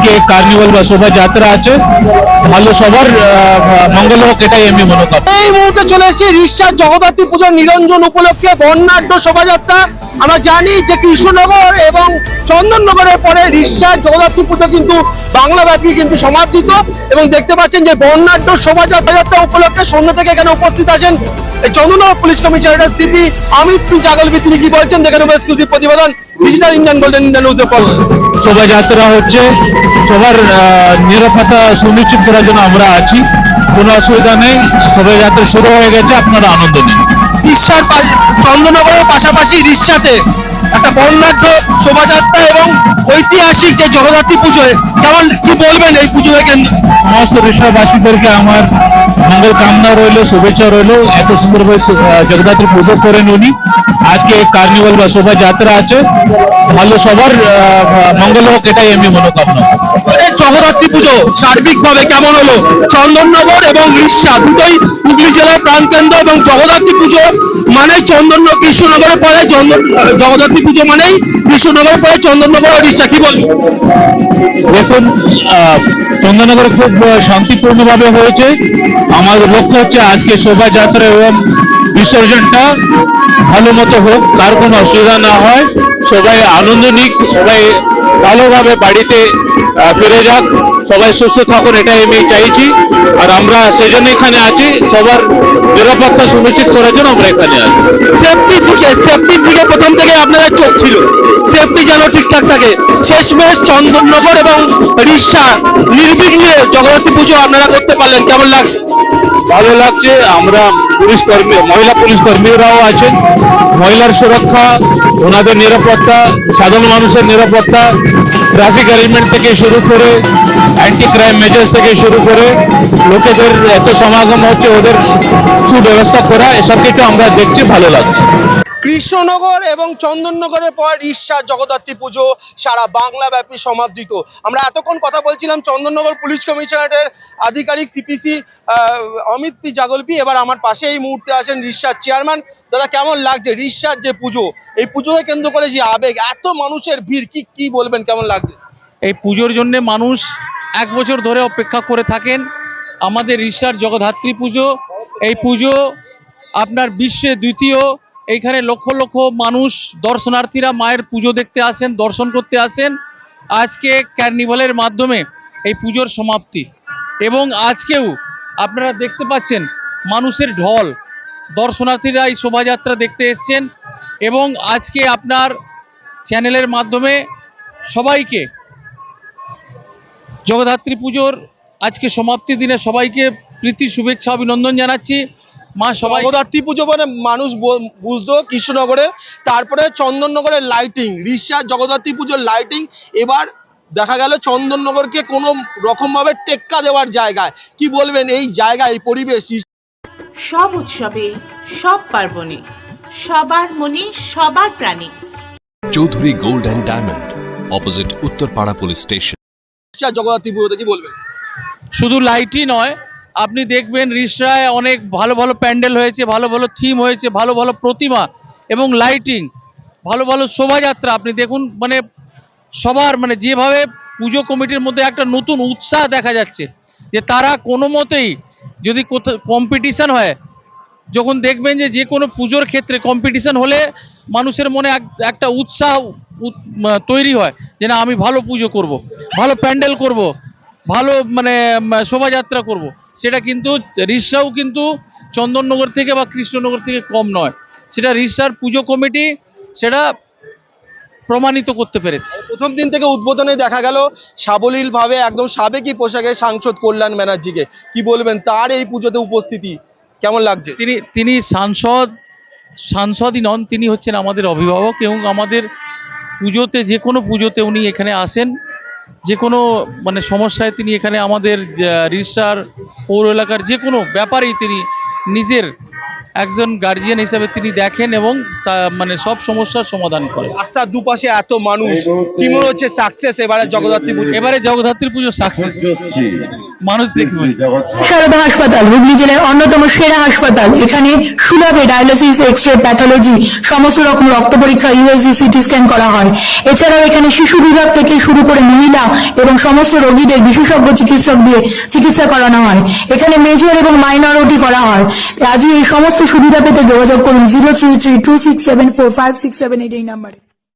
আজকে কার্নিভাল বা শোভাযাত্রা আছে। ভালো সবার মঙ্গল হোক, এটাই আমি মনে করি। এই মুহূর্তে চলে এসেছি রিশ্চার জগদ্ধাত্রী পুজোর নিরঞ্জন উপলক্ষে বর্ণাঢ্য শোভাযাত্রা। আমরা জানি যে কৃষ্ণনগর এবং চন্দননগরের পরে রিশ্চার জগদ্ধাত্রী পুজো কিন্তু বাংলাব্যাপী কিন্তু সমাদৃত এবং দেখতে পাচ্ছেন যে বর্ণাঢ্য শোভাযাত্রা উপলক্ষে সন্ধ্যা থেকে এখানে উপস্থিত আছেন চন্দননগর পুলিশ কমিশনারের সিপি অমিত পি জাগলবি। তিনি কি বলছেন? দেখেন এক্সক্লুসিভ প্রতিবেদন। ডিজিটাল ইন্ডিয়ান গোল্ডেন ইন্ডিয়ান নিউজের পর শোভাযাত্রা হচ্ছে। সবার নিরাপত্তা সুনিশ্চিত করার জন্য আমরা আছি। কোনো অসুবিধা নেই। শোভাযাত্রা শুরু হয়ে গেছে। আপনারা আনন্দ নিন। রিশ্চার পা- চন্দননগরের পাশাপাশি রিশ্চাতে একটা বর্ণাঢ্য শোভাযাত্রা এবং ঐতিহাসিক যে জগদ্ধাত্রী পুজো কেমন কি বলবেন এই পুজোকে কেন্দ্র সমস্ত ঋষাবাসীদেরকে আমার মঙ্গল কামনা রইল শুভেচ্ছা রইল এত সুন্দরভাবে জগদ্ধাত্রী পুজো করেন উনি। আজকে কার্নিভাল বা শোভাযাত্রা আছে ভালো সবার মঙ্গল হোক এটাই আমি মনোকামনা। জগদ্ধাত্রী পুজো সার্বিকভাবে কেমন হলো? চন্দননগর এবং রিশ্চা দুটোই হুগলি জেলার প্রাণকেন্দ্র এবং জগদ্ধাত্রী পুজো মানে চন্দন কৃষ্ণনগরের পরে চন্দন, জগদ্ধাত্রী পুজো মানেই কৃষ্ণনগরের পরে চন্দননগর রিশ্চা কি বলবেন দেখুন চন্দননগরে খুব শান্তিপূর্ণভাবে হয়েছে। আমাদের লক্ষ্য হচ্ছে আজকে শোভাযাত্রা এবং বিসর্জনটা ভালো মতো হোক, তার কোনো অসুবিধা না হয়। সবাই আনন্দ নিক, সবাই ভালোভাবে বাড়িতে ফিরে যাক। সবাই সুস্থ থাকুন, এটাই আমি চাইছি। আর আমরা সেজন্য এখানে আছি। সবার নিরাপত্তা সুনিশ্চিত করার জন্য আমরা এখানে আছি। সেফটির দিকে সেফটির দিকে প্রথম থেকে আপনারা চোখ ছিল। সেফটি যেন ঠিকঠাক থাকে। শেষমেশ চন্দননগর এবং রিশ্চা নির্বিঘ্নে জগদ্ধাত্রী পুজো আপনারা করতে পারলেন। কেমন লাগছে? ভালো লাগছে। আমরা পুলিশ কর্মী, মহিলা পুলিশ কর্মীরাও আছেন। মহিলার সুরক্ষা, ওনাদের নিরাপত্তা, সাধারণ মানুষের নিরাপত্তা, ট্রাফিক অ্যারেঞ্জমেন্ট থেকে শুরু করে অ্যান্টি ক্রাইম মেজার্স থেকে শুরু করে, লোকেদের এত সমাগম হচ্ছে, ওদের সুব্যবস্থা করা এসব কিছু আমরা দেখছি, ভালো লাগছে। কৃষ্ণনগর এবং চন্দননগরের পর রিশ্চা জগদ্ধাত্রী পুজো, সারা বাংলাব্যাপী সমাদৃত। আমরা এতক্ষণ কথা বলছিলাম চন্দননগর পুলিশ কমিশনারের আধিকারিক সিপিসি অমিত পি জাগলপি। এবার আমার পাশে এই মুহূর্তে আছেন রিশ্চার চেয়ারম্যান। দাদা, কেমন লাগছে রিশ্চার যে পুজো? এই পুজোকে কেন্দ্র করে যে আবেগ, এত মানুষের ভিড়, কি কি বলবেন, কেমন লাগছে? এই পুজোর জন্য মানুষ এক বছর ধরে অপেক্ষা করে থাকেন। আমাদের ঋষার জগদ্ধাত্রী পুজো, এই পুজো আপনার বিশ্বে দ্বিতীয় এইখানে লক্ষ লক্ষ মানুষ দর্শনার্থীরা মায়ের পুজো দেখতে আসেন, দর্শন করতে আসেন। আজকে ক্যার্নিভালের মাধ্যমে এই পুজোর সমাপ্তি। এবং আজকেও আপনারা দেখতে পাচ্ছেন মানুষের ঢল। দর্শনার্থীরা এই শোভাযাত্রা দেখতে এসছেন এবং আজকে আপনার চ্যানেলের মাধ্যমে সবাইকে জগদ্ধাত্রী পুজোর আজকে সমাপ্তি দিনে সবাইকে প্রীতি, শুভেচ্ছা, অভিনন্দন জানাচ্ছি। মা সবাই জগদ্ধাত্রী পুজো মানে মানুষ বু- বুঝতো কৃষ্ণনগরে তারপরে চন্দননগরের লাইটিং রিশ্চা জগদ্ধাত্রী পুজোর লাইটিং এবার দেখা গেল চন্দননগরকে কোনো রকমভাবে টেক্কা দেওয়ার জায়গায়। কি বলবেন এই জায়গায় এই পরিবেশ? সব উৎসবে সব পার্বণে সবার মনে সবার প্রাণে। Chowdhury gold and diamond opposite Uttarpara police station. Jagadhatri পুজোতে কি বলবেন? শুধু লাইটই নয় আপনি দেখবেন রিসরায় অনেক ভালো ভালো প্যান্ডেল হয়েছে, ভালো ভালো থিম হয়েছে, ভালো ভালো প্রতিমা এবং লাইটিং ভালো ভালো শোভাযাত্রা। আপনি দেখুন মানে সবার মানে যেভাবে পুজো কমিটির মধ্যে একটা নতুন উৎসাহ দেখা যাচ্ছে, যে তারা কোনো মতেই যদি কম্পিটিশন হয়, যখন দেখবেন যে যে কোনো পুজোর ক্ষেত্রে কম্পিটিশন হলে মানুষের মনে এক- একটা উৎসাহ, উৎ- তৈরি হয়, যে না, আমি ভালো পুজো করব, ভালো প্যান্ডেল করব। ভালো মানে শোভাযাত্রা করব। সেটা কিন্তু রিসাও কিন্তু চন্দননগর থেকে বা কৃষ্ণনগর থেকে কম নয়। সেটা রিসার পুজো কমিটি সেটা প্রমাণিত করতে পেরেছে। প্রথম দিন থেকে উদ্বোধনে দেখা গেল সাবলীল ভাবে একদম সাবেকি পোশাকে সাংসদ কল্যাণ ব্যানার্জিকে। কি বলবেন তার এই পুজোতে উপস্থিতি কেমন লাগছে? তিনি তিনি সাংসদ সাংসদই নন তিনি হচ্ছেন আমাদের অভিভাবক এবং আমাদের পুজোতে যে কোনো পুজোতে উনি এখানে আসেন। যে কোনো মানে সমস্যায় তিনি এখানে আমাদের রিসার পৌর এলাকার যে কোনো ব্যাপারেই তিনি নিজের একজন গার্জিয়ান হিসেবে তিনি দেখেন এবং তা মানে সব সমস্যার সমাধান করেন। রাস্তার দুপাশে এত মানুষ কি মনে হচ্ছে সাকসেস এবারে জগদ্ধাত্রী পুজো। এবারে জগদ্ধাত্রী পুজো সাকসেস মানুষ দেখবে। সারদা হাসপাতাল হুগলি জেলার অন্যতম সেরা হাসপাতাল। এখানে সুলভে ডায়ালিসিস এক্স রে প্যাথোলজি সমস্ত রকম রক্ত পরীক্ষা ইউএসজি সিটি স্ক্যান করা হয়। এছাড়াও এখানে শিশু বিভাগ থেকে শুরু করে মহিলা এবং সমস্ত রোগীদের বিশেষজ্ঞ চিকিৎসক দিয়ে চিকিৎসা করানো হয়। এখানে মেজর এবং মাইনর ওটি করা হয়। আজই এই সমস্ত সুবিধা পেতে যোগাযোগ করুন, zero three three two six seven four five six seven eight এই নাম্বারে।